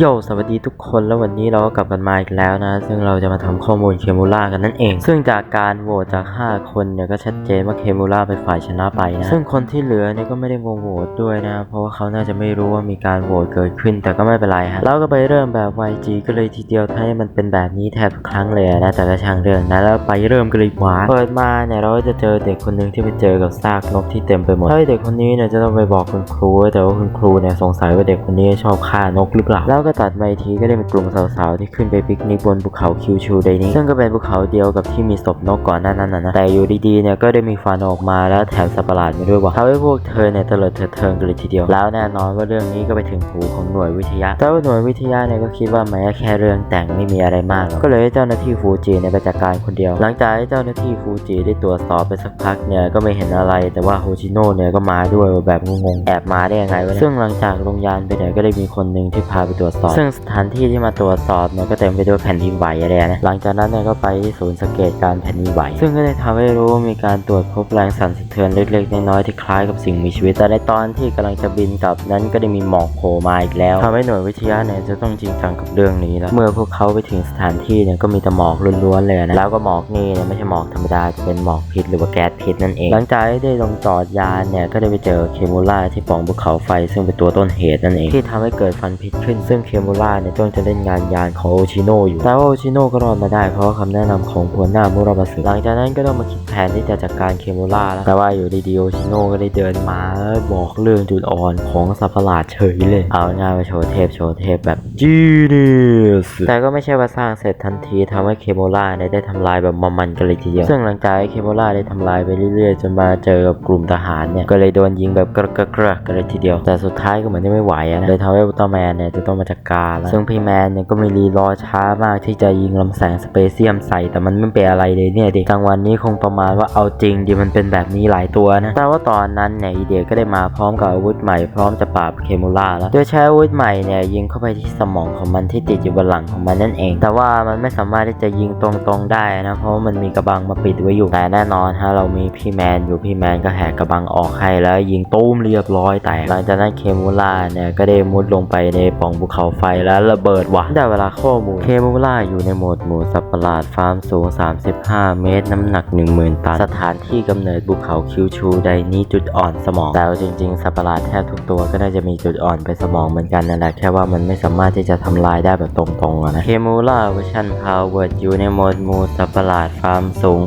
โยสวัสดีทุกคนแล้ววันนี้เราก็กลับกันมาอีกแล้วนะ ซึ่งเราจะมาทำข้อมูลเคมูล่ากันนั่นเอง ซึ่งจากการโหวตจาก 5 คนเนี่ยก็ชัดเจนว่าเคมูล่าเป็นฝ่ายชนะไปนะ ซึ่งคนที่เหลือเนี่ยก็ไม่ได้มาโหวตด้วยนะ เพราะว่าเขาน่าจะไม่รู้ว่ามีการโหวตเกิดขึ้น แต่ก็ไม่เป็นไรฮะ เราก็ไปเริ่มแบบ YG ก็เลยทีเดียวให้มันเป็นแบบนี้แทบทุกครั้งเลยนะ แต่ก็ช่างเรื่องนะ แล้วไปเริ่มกันเลยกว่าเปิดมาเนี่ยเราก็จะเจอเด็กคนหนึ่งที่ไปเจอกับซากนกที่เต็มไปหมดเฮ้ยเด็กคนนี้เนี่ยจะต้องไปบอกคุณครู แต่ว่าคุณครูเนี่ยสงสัยว่าเด็กคนนี้ชอบฆ่านกหรือเปล่าแล้วก็ตัดมาอีกทีก็ได้มีกลุ่มสาวๆที่ขึ้นไปปิกนิกบนภูเขาคิวชูไดนี้ซึ่งก็เป็นภูเขาเดียวกับที่มีศพนกก่อนหน้านั้นนะแต่อยู่ดีๆเนี่ยก็ได้มีฟันออกมาแล้วแถมสัประหลาดมาด้วยว่าทำให้พวกเธอเนี่ยเตลิดเถิดเทิงกันเลยทีเดียว แล้วแน่นอนว่าเรื่องนี้ก็ไปถึงหูของหน่วยวิทยา แต่ว่าหน่วยวิทยาเนี่ยก็คิดว่าแม้แค่เรื่องแต่งไม่มีอะไรมากหรอกก็เลยให้เจ้าหน้าที่ฟูจิเนี่ยไปจัดการคนเดียว หลังจากที่เจ้าหน้าที่ฟูจิได้ตรวจสอบไปสักพักเนี่ยก็ไม่เห็นอะไร แต่ว่าโฮชิโนะเนี่ยก็มาด้วยแบบงงๆ แอบมาได้ยังไงวะซึ่งหลังจากลงยานไปเนี่ยก็ได้มีคนหนึ่งที่พาไปตรวจสอบ ซึ่งสถานที่ที่มาตรวจสอบเนี่ยก็เต็มไปด้วยแผ่นดินไหวอะไรนะหลังจากนั้นเนี่ยก็ไปที่ศูนย์สังเกตการแผ่นดินไหว ซึ่งก็ได้ทำให้รู้ว่ามีการตรวจพบแรงสั่นสะเทือนเล็กๆน้อยๆที่คล้ายกับสิ่งมีชีวิต แต่ในตอนที่กำลังจะบินกลับนั้นก็ได้มีหมอกโผล่มาอีกแล้วทำให้หน่วยวิทยาเนี่ยจะต้องจริงจังกับเรื่องนี้แล้วเมื่อพวกเขาไปถึงสถานที่เนี่ยก็มีแต่หมอกล้วนๆเลยนะแล้วก็หมอกนี่เนี่ยไม่ใช่หมอกธรรมดาจะเป็นหมอกพิษหรือว่าแก๊สพิษนั่นเอง หลังจากที่ได้ลงจอดยานเนี่ยก็ได้ไปเจอเคมูล่าที่ปล่องภูเขาไฟซึ่งเป็นตัวต้นเหตุนั่นเองที่ทำให้เกิดฟันพิษขึ้น ซึ่งเคมูล่าเนี่ยต้องจะเล่นงานยานของโอชิโนอยู่ แต่ว่าโอชิโนก็รอดมาได้เพราะว่าคำแนะนำของหัวหน้ามุราบาสึหลังจากนั้นก็ต้องมาคิดแผนที่จะจัดการเคมูล่าแล้วแต่ว่าอยู่ดีๆโอชิโนก็ได้เดินมาบอกเรื่องจุดอ่อนของสัตว์ประหลาดเฉยเลย เอาง่ายมาโชว์เทพโชว์เทพแบบจีนี่ แต่ก็ไม่ใช่ว่าสร้างเสร็จทันทีทำให้เคมูล่าเนี่ยได้ทำลายแบบมอมมันกันเลยทีเดียว ซึ่งหลังจากที่เคมูล่าได้ทำลายไปเรื่อยๆ จนมาเจอกับกลุ่มทหารเนี่ย ก็เลยโดนยิงแบบกระกระกระกันเลยทีเดียว แต่สุดท้ายก็เหมือนจะไม่ไหวอะนะเลยทำให้อุลตร้าแมนเนี่ยจะต้องมาจัดการแล้วซึ่งพี่แมนเนี่ยก็ไม่รีรอช้ามากที่จะยิงลำแสงสเปเซียมใส่แต่มันไม่เป็นอะไรเลยเนี่ยเด็กกลางวันนี้คงประมาณว่าเอาจริงดิมันเป็นแบบนี้หลายตัวนะแต่ว่าตอนนั้นเนี่ยอีเดียก็ได้มาพร้อมกับอาวุธใหม่พร้อมจะปราบเคมูล่าแล้วโดยใช้อาวุธใหม่เนี่ยยิงเข้าไปที่สมองของมันที่ติดอยู่บนหลังของมันนั่นเอง แต่ว่ามันไม่สามารถที่จะยิงตรงๆได้นะ เพราะว่ามันมีกระบังมาปิดไว้อยู่แต่แน่นอนฮะเรามีพี่แมนอยู่พี่แมนก็แหกกระบังออกให้แล้วยิงตุ้มเรียบร้อยแต่หลังจากนั้นเคมูล่าเนี่ยก็ได้มุดลงไปในปล่องภูเขาไฟแล้วระเบิดว่ะได้เวลาข้อมูลเคมูล่าอยู่ในโหมดหมู่สัตว์ประหลาดฟาร์มสูง 35 เมตร น้ำหนัก 10,000 ตันสถานที่กำเนิดภูเขาคิวชูไดนี้จุดอ่อนสมองแต่เอาจริงๆสัตว์ประหลาดแทบทุกตัวก็น่าจะมีจุดอ่อนไปสมองเหมือนกันนั่นแหละแค่ว่ามันไม่สามารถที่จะทำลายได้แบบตรงๆอะนะเคมูล่าเวอร์ชันพาวเวิร์ดอยู่ในโหมดมูสัประหลาดฟาร์มสูง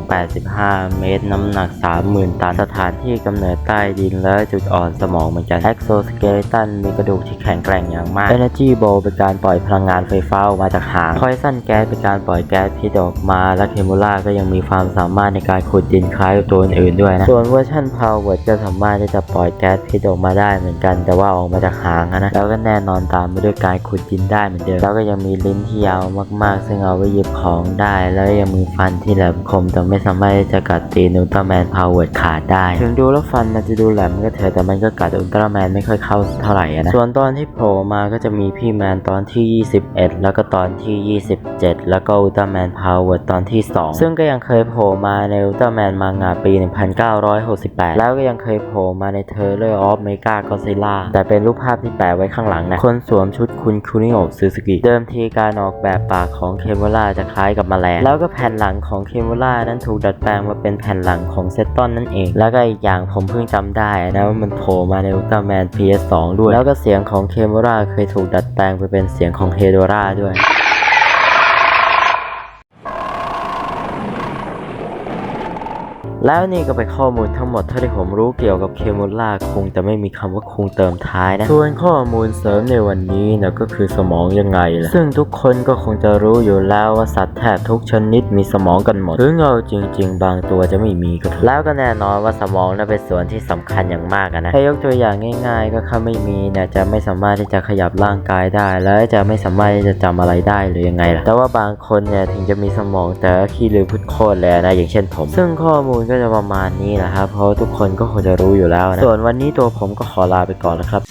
85 เมตร น้ำหนัก 30,000 ตัน สถานที่กำเนิดใต้ดินและจุดอ่อนสมองเหมือนกัน e x o s k e l e t o n มีกระดูกที่แข็งแกร่งอย่างมาก Energy Ball เป็นการปล่อยพลังงานไฟฟ้าออกมาจากหาง Poison Gas เป็นการปล่อยแก๊สพิษออกมาและเคมูล่าก็ยังมีความสามารถในการขุดดินคล้ายตัวอื่นๆด้วยนะส่วนเวอร์ชัน Power ก็สามารถที่จะปล่อยแก๊สพิษออกมาได้เหมือนกัน แต่ว่าออกมาจากหางนะแล้วก็แน่นอนตามมาด้วยการขุดดินได้เหมือนเดิมแล้วก็ยังมีลิ้นที่ยาวมากๆ ซึ่งเอาไว้หยิบของได้ แล้วยังมีฟันที่แหลมคม แต่ไม่สามารถที่จะกัดตีนอุลตร้าแมนพาวเวิร์ดขาดได้ถึงดูแล้วฟันมันจะดูแหลมก็เถอะแต่มันก็กัดอุลตร้าแมนไม่ค่อยเข้าเท่าไหร่อะนะส่วนตอนที่โผล่มาก็จะมีพี่แมนตอนที่ 21 แล้วก็ตอนที่ 27 แล้วก็อุลตร้าแมนพาวเวิร์ดตอนที่ 2 ซึ่งก็ยังเคยโผล่มาในอุลตร้าแมนมังงะปี 1968 แล้วก็ยังเคยโผล่มาในเทอร์เลอร์ออฟเมกากอซิล่าแต่เป็นรูปภาพที่แปะไว้ข้างหลังนะคนสวมชุดคุณคุนิโอะซูซูกิเดิมทีการออกแบบปากของเคมวล่าจะคล้ายกับแมลง แล้วก็แผ่นหลังของเคมวล่านั้นถูกดัดแปลงมาเป็นแผ่นหลังของเซตตอนนั่นเอง แล้วก็อีกอย่างผมเพิ่งจำได้นะว่ามันโผล่มาในอุลตร้าแมน PS2 ด้วย แล้วก็เสียงของเคมวล่าเคยถูกดัดแปลงไปเป็นเสียงของเฮโดราด้วย แล้วนี่ก็เป็นข้อมูลทั้งหมดเท่าที่ผมรู้เกี่ยวกับเคมูล่าคงจะไม่มีคำว่าคงเติมท้ายนะ ส่วนข้อมูลเสริมในวันนี้นะก็คือสมองยังไงล่ะ ซึ่งทุกคนก็คงจะรู้อยู่แล้วว่าสัตว์แทบทุกชนิดมีสมองกันหมด ถึงเอาจริง ๆ บางตัวจะไม่มีก็เถอะแล้วก็แน่นอนว่าสมองนั้นเป็นส่วนที่สำคัญอย่างมากอะนะแค่ยกตัวอย่างง่าย ๆ ก็ถ้าไม่มีเนี่ยจะไม่สามารถที่จะขยับร่างกายได้ และจะไม่สามารถที่จะจำอะไรได้หรือยังไงล่ะ แต่ว่าบางคนเนี่ยถึงจะมีสมองแต่ก็ขี้ลืมพุดโคตรเลยนะอย่างเช่นผม ซึ่งข้อมูลก็จะประมาณนี้แหละครับ เพราะทุกคนก็คงจะรู้อยู่แล้วนะ ส่วนวันนี้ตัวผมก็ขอลาไปก่อนนะครับ